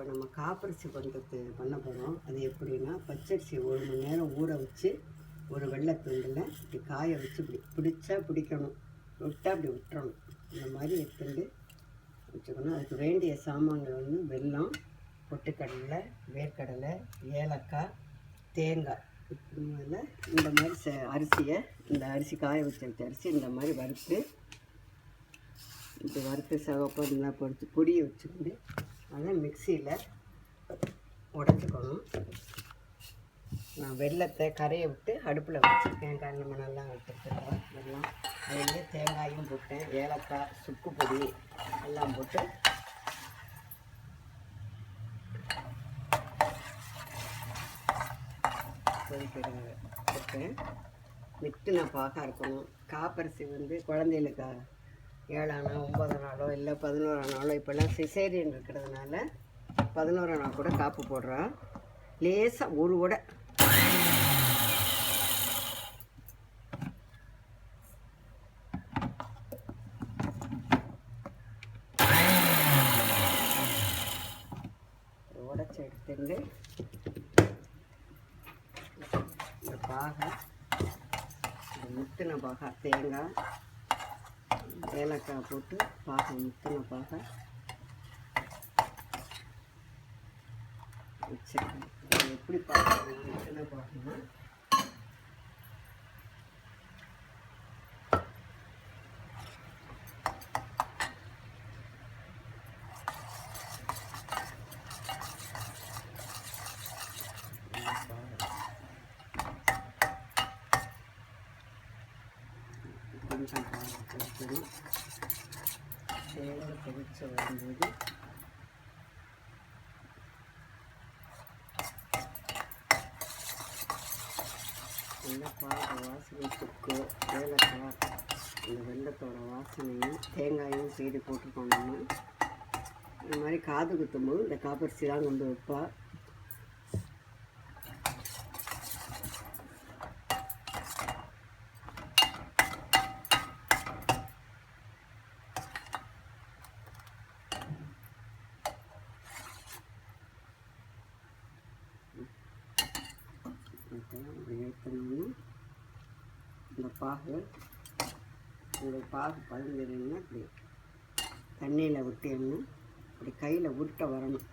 இப்போ நம்ம காப்பரிசி பண்ணுறது பண்ண போகிறோம் அது எப்படின்னா பச்சரிசி ஒரு மணி நேரம் ஊற வச்சு ஒரு வெள்ளைத்துண்டில் இப்படி காய வச்சு இப்படி பிடிச்சா பிடிக்கணும். விட்டால் அப்படி விட்டுறணும். இந்த மாதிரி எடுத்துட்டு வச்சுக்கணும். அதுக்கு வேண்டிய சாமான்கள் வந்து வெல்லம் பொட்டுக்கடலை வேர்க்கடலை ஏலக்காய் தேங்காய். இப்படி இந்த மாதிரி ச அரிசியை இந்த அரிசி காய வச்சு வச்ச அரிசி இந்த மாதிரி வறுத்து இப்படி வறுத்து சகப்பாக நல்லா பொடிச்சு பொடியை வச்சுக்கிட்டு மிக்சியில் உடச்சிக்கணும். நான் வெள்ளத்தை கரையை விட்டு அடுப்பில் வச்சுருக்கேன். கடலை மணல்லாம் வச்சுருக்கேன் வெல்லம் அதிலே தேங்காயும் போட்டேன். ஏலக்காய் சுக்கு பொடி எல்லாம் போட்டு. கொதிக்கிறாங்க போட்டேன் மிட்டின பாகா இருக்கணும். காப்பரிசி வந்து குழந்தைகளுக்கு ஏழானா ஒம்பது நாளோ இல்லை பதினோரா நாளோ இப்போல்லாம் சிசேரியன் இருக்கிறதுனால பதினோரு நாள் கூட காப்பு போடுறேன் லேசாக ஒரு உடை உடச்சி எடுத்துட்டு இந்த பாகை இந்த முத்தின பாகை தேங்காய் ஏலக்காய் போட்டு பாகை முத்தின பாகை. வச்சிருக்கேன் இது எப்படி பார்க்கணும் முத்தின பாகைன்னா இந்த பாகை கொஞ்சம் பாகை கொடுக்கணும் தேங்காய் வாசனை சுக்கு ஏலக்காய் இந்த வெள்ளத்தோட வாசனையும் தேங்காயும் சீடு போட்டுருக்கோம் நம்ம இந்த மாதிரி காது குத்தும்போது இந்த காப்பரிசி தான் கொண்டு வைப்பா Thank you. ஏற்கனவே இந்த பாகு உங்கள் பாகு பழுந்துருன்னா இப்படி தண்ணியில் விட்டேன்னா இப்படி கையில் உருட்ட வரணும்.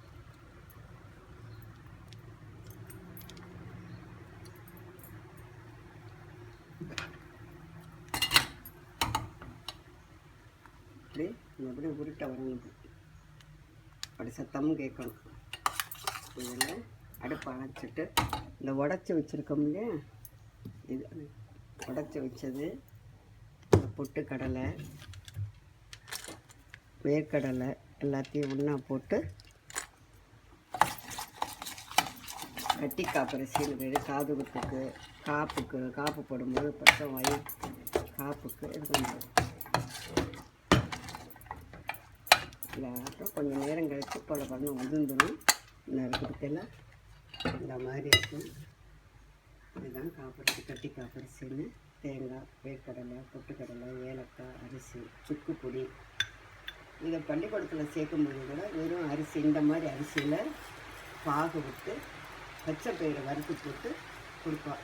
அப்படி உருட்ட வரணும். அப்படி சத்தமும் கேட்கணும். இதில் அடுப்பை அணைச்சிட்டு இந்த உடச்சி வச்சுருக்கோம் இல்லையா? இது உடச்சி வச்சது இந்த பொட்டுக்கடலை வேர்க்கடலை எல்லாத்தையும் ஒன்றா போட்டு கட்டி காப்பரிசின்னு பேர் காது குத்துக்கு காப்புக்கு காப்பு போடும்போது பச்சை வயிறு காப்புக்கு இது பண்ணுறது இல்லை கொஞ்சம் நேரம் கழித்து போல் பண்ண உதிர்ந்துடும் நறுக்கிறதுக்கெல்லாம் இந்த மாதிரி இருக்கும். இதுதான் காப்பரிசி கட்டி காப்பரிசின்னு தேங்காய் வேர்க்கடலை பொட்டுக்கடலை ஏலக்காய் அரிசி சுக்கு பொடி இதை பள்ளிக்கூடத்தில் சேர்க்கும்போது கூட வெறும் அரிசி இந்த மாதிரி அரிசியில் பாகு விட்டு பச்சை பயிரை வறுத்து போட்டு கொடுப்பாள்